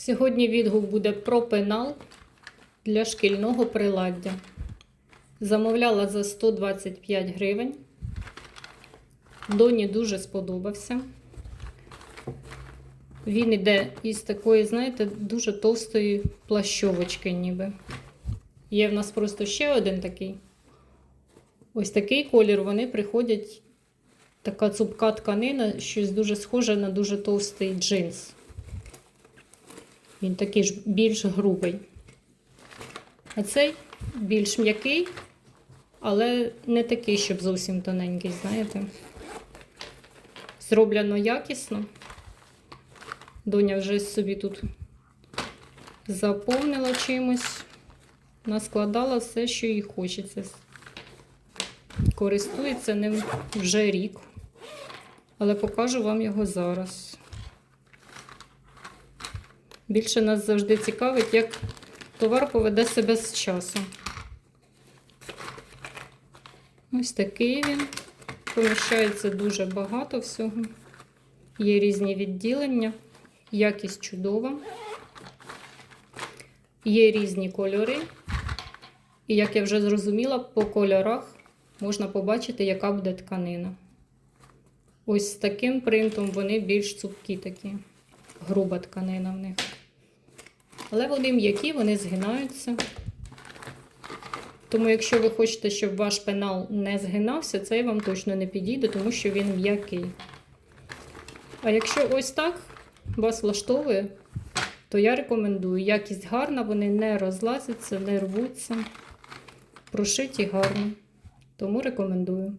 Сьогодні відгук буде про пенал для шкільного приладдя. Замовляла за 125 гривень. Доні дуже сподобався. Він іде із такої, знаєте, дуже товстої плащовочки, ніби. Є в нас просто ще один такий. Ось такий колір, вони приходять. Така цупка тканина, щось дуже схоже на дуже товстий джинс. Він такий ж більш грубий. А цей більш м'який, але не такий, щоб зовсім тоненький, знаєте. Зроблено якісно. Доня вже собі тут заповнила чимось, наскладала все, що їй хочеться. Користується ним вже рік, але покажу вам його зараз. Більше нас завжди цікавить, як товар поведе себе з часом. Ось такий він. Поміщається дуже багато всього. Є різні відділення, якість чудова. Є різні кольори. І як я вже зрозуміла, по кольорах можна побачити, яка буде тканина. Ось з таким принтом вони більш цупкі такі, груба тканина в них. Але вони м'які, вони згинаються. Тому, якщо ви хочете, щоб ваш пенал не згинався, цей вам точно не підійде, тому що він м'який. А якщо ось так вас влаштовує, то я рекомендую. Якість гарна, вони не розлазяться, не рвуться. Прошиті гарно. Тому рекомендую.